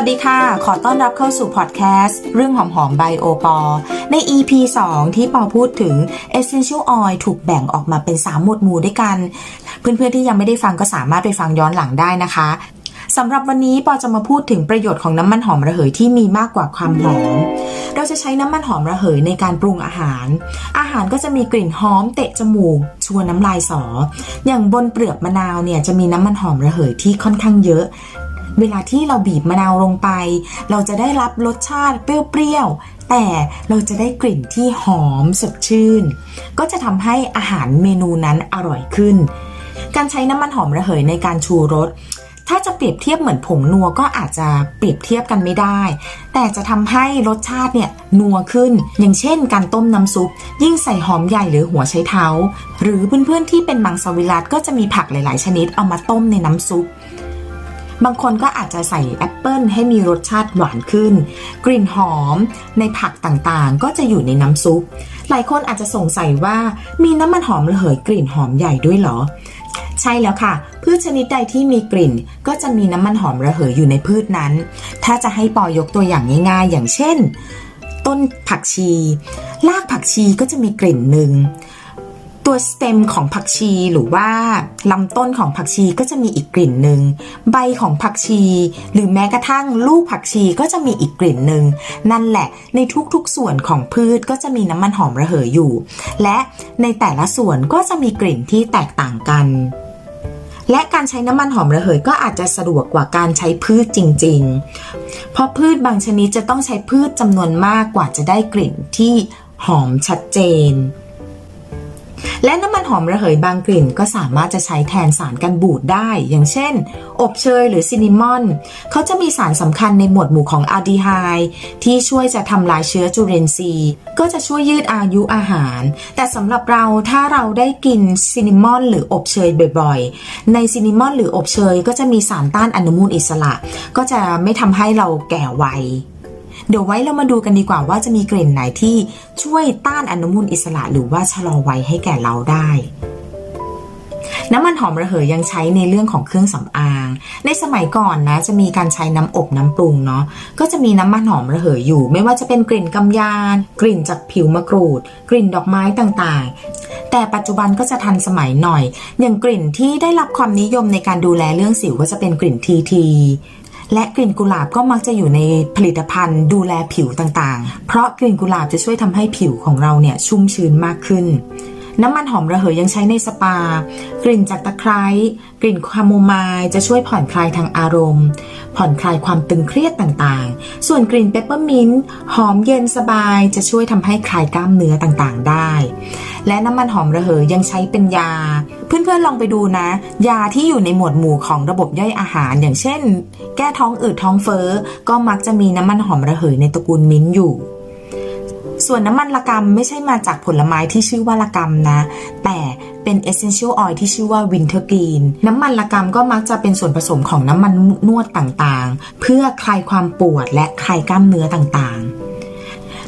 วัสดีค่ะ ขอต้อนรับเข้าสู่พอดแคสต์เรื่องหอมๆไบโอปอ ใน EP 2 ที่ปอพูดถึง Essential Oil ถูกแบ่งออกมาเป็น 3 หมวดหมู่ด้วยกัน เพื่อนๆที่ยังไม่ได้ฟังก็สามารถไปฟังย้อนหลังได้นะคะสำหรับวันนี้ปอจะมาพูดถึงประโยชน์ของน้ำมันหอมระเหยที่มีมากกว่าความหอม เราจะใช้น้ำมันหอมระเหยในการปรุงอาหาร อาหารก็จะมีกลิ่นหอมเตะจมูก ชวนน้ำลายสอ อย่างบนเปลือกมะนาวเนี่ยจะมีน้ำมันหอมระเหยที่ค่อนข้างเยอะ เวลาที่เราบีบมะนาวลงไป เราจะได้รับรสชาติเปรี้ยวๆ แต่เราจะได้กลิ่นที่หอมสดชื่น ก็จะทำให้อาหารเมนูนั้นอร่อยขึ้น การใช้น้ำมันหอมระเหยในการชูรสถ้าจะเปรียบเทียบเหมือนผงนัวก็อาจจะเปรียบเทียบกันไม่ได้ แต่จะทำให้รสชาติเนี่ยนัวขึ้น อย่างเช่น การต้มน้ำซุป ยิ่งใส่หอมใหญ่หรือหัวไชเท้า หรือเพื่อนๆที่เป็นมังสวิรัตก็จะมีผักหลาย ๆ ชนิดเอามาต้มในน้ำซุป บางคนก็อาจจะใส่แอปเปิลให้มีรสชาติหวานขึ้น กลิ่นหอมในผักต่างๆ ก็จะอยู่ในน้ำซุป หลายคนอาจจะสงสัยว่ามีน้ำมันหอมระเหยกลิ่นหอมใหญ่ด้วยหรอ ใช่แล้วค่ะ พืชชนิดใดที่มีกลิ่น ก็จะมีน้ำมันหอมระเหยอยู่ในพืชนั้น ถ้าจะให้ปอยกตัวอย่างง่าย ๆ อย่างเช่น ต้นผักชี รากผักชีก็จะมีกลิ่นหนึ่ง ตัวสเต็มของผักชีหรือว่าลำต้นของผักชีก็จะมีอีกกลิ่นหนึ่งใบของผักชี หรือแม้กระทั่งลูกผักชีก็จะมีอีกกลิ่นหนึ่งนั่นแหละในทุกๆส่วนของพืชก็จะมีน้ำมันหอมระเหยอยู่ และในแต่ละส่วนก็จะมีกลิ่นที่แตกต่างกันและการใช้น้ำมันหอมระเหยก็อาจจะสะดวกกว่าการใช้พืชจริง ๆ เพราะพืชบางชนิดจะต้องใช้พืชจำนวนมากกว่าจะได้กลิ่นที่หอมชัดเจน และน้ำมันหอมระเหยบางกลิ่นก็สามารถจะใช้แทนสารกันบูดได้ อย่างเช่น อบเชยหรือซินนามอน เขาจะมีสารสำคัญในหมวดหมู่ของอะดีไฮด์ที่ช่วยจะทำลายเชื้อจุลินทรีย์ก็จะช่วยยืดอายุอาหาร แต่สำหรับเราถ้าเราได้กินซินนามอน หรืออบเชยบ่อยๆ ในซินนามอน หรืออบเชยก็จะมีสารต้านอนุมูลอิสระ ก็จะไม่ทำให้เราแก่วัย เดี๋ยวไว้เรามาดูกันดีกว่าว่าจะมีกลิ่นไหนที่ช่วยต้านอนุมูลอิสระหรือว่าชะลอวัยให้แก่เราได้น้ำมันหอมระเหยยังใช้ในเรื่องของเครื่องสำอาง ในสมัยก่อนนะจะมีการใช้น้ำอบน้ำปรุงเนาะ ก็จะมีน้ำมันหอมระเหยอยู่ ไม่ว่าจะเป็นกลิ่นกำยาน กลิ่นจากผิวมะกรูด กลิ่นดอกไม้ต่างๆ แต่ปัจจุบันก็จะทันสมัยหน่อย อย่างกลิ่นที่ได้รับความนิยมในการดูแลเรื่องสิวก็จะเป็นกลิ่นทีที และกลิ่นกุหลาบก็มักจะอยู่ในผลิตภัณฑ์ดูแลผิวต่างๆ เพราะกลิ่นกุหลาบจะช่วยทำให้ผิวของเราเนี่ยชุ่มชื้นมากขึ้น น้ำมันหอมระเหยยังใช้ในสปา กลิ่นจากตะไคร้กลิ่นคาโมไมล์จะช่วยผ่อนคลายทางอารมณ์ ผ่อนคลายความตึงเครียดต่างๆ ส่วนกลิ่นเปปเปอร์มินต์หอมเย็นสบายจะช่วยทำให้คลายกล้ามเนื้อต่างๆ ได้ และน้ำมันหอมระเหยยังใช้เป็นยา เพื่อนๆลองไปดูนะ ยาที่อยู่ในหมวดหมู่ของระบบย่อยอาหาร อย่างเช่น แก้ท้องอืดท้องเฟ้อก็มักจะมีน้ำมันหอมระเหยในตระกูลมิ้นท์อยู่ ส่วนน้ำมันละกำไม่ใช่มาจากผลไม้ที่ชื่อว่าละกำนะ แต่เป็น essential oil ที่ชื่อว่า winter green น้ำมันละกำก็มักจะเป็นส่วนผสมของน้ำมันนวดต่างๆ เพื่อคลายความปวดและคลายกล้ามเนื้อต่างๆ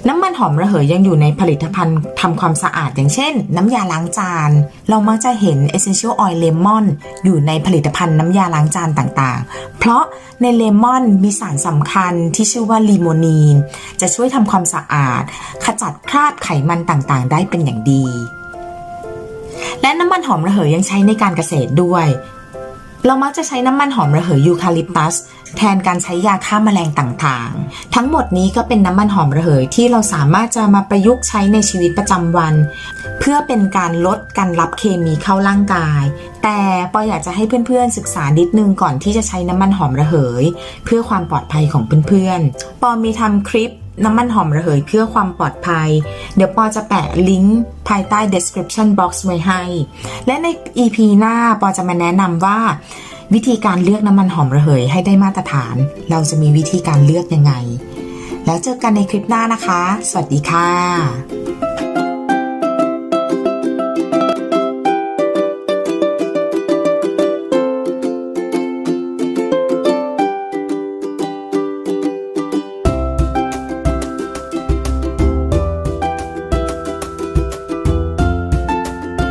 น้ำมันหอมระเหยยังอยู่ในผลิตภัณฑ์ทำความสะอาดอย่างเช่น น้ำยาล้างจาน เรามักจะเห็น essential oil lemon อยู่ในผลิตภัณฑ์น้ำยาล้างจานต่างๆ เพราะในเลมอนมีสารสำคัญที่ชื่อว่าลีโมนีน จะช่วยทำความสะอาด ขจัดคราบไขมันต่างๆ ได้เป็นอย่างดี และน้ำมันหอมระเหยยังใช้ในการเกษตรด้วย เรามักจะใช้น้ำมันหอมระเหยยูคาลิปตัส แทนการใช้ยาฆ่าแมลงต่างๆ ทั้งหมดนี้ก็เป็นน้ำมันหอมระเหยที่เราสามารถจะมาประยุกต์ใช้ในชีวิตประจำวัน เพื่อเป็นการลดการรับเคมีเข้าร่างกาย แต่ปออยากจะให้เพื่อนๆศึกษานิดนึงก่อนที่จะใช้น้ำมันหอมระเหย เพื่อความปลอดภัยของเพื่อนๆ ปอมีทำคลิป น้ำมันหอมระเหยเพื่อความปลอดภัย เดี๋ยวปอจะแปะลิงก์ภายใต้ description box ไว้ให้ และใน EP หน้าปอจะมาแนะนำว่า วิธีการเลือกน้ำมันหอมระเหยให้ได้มาตรฐาน เราจะมีวิธีการเลือกยังไง แล้วเจอกันในคลิปหน้านะคะ สวัสดีค่ะ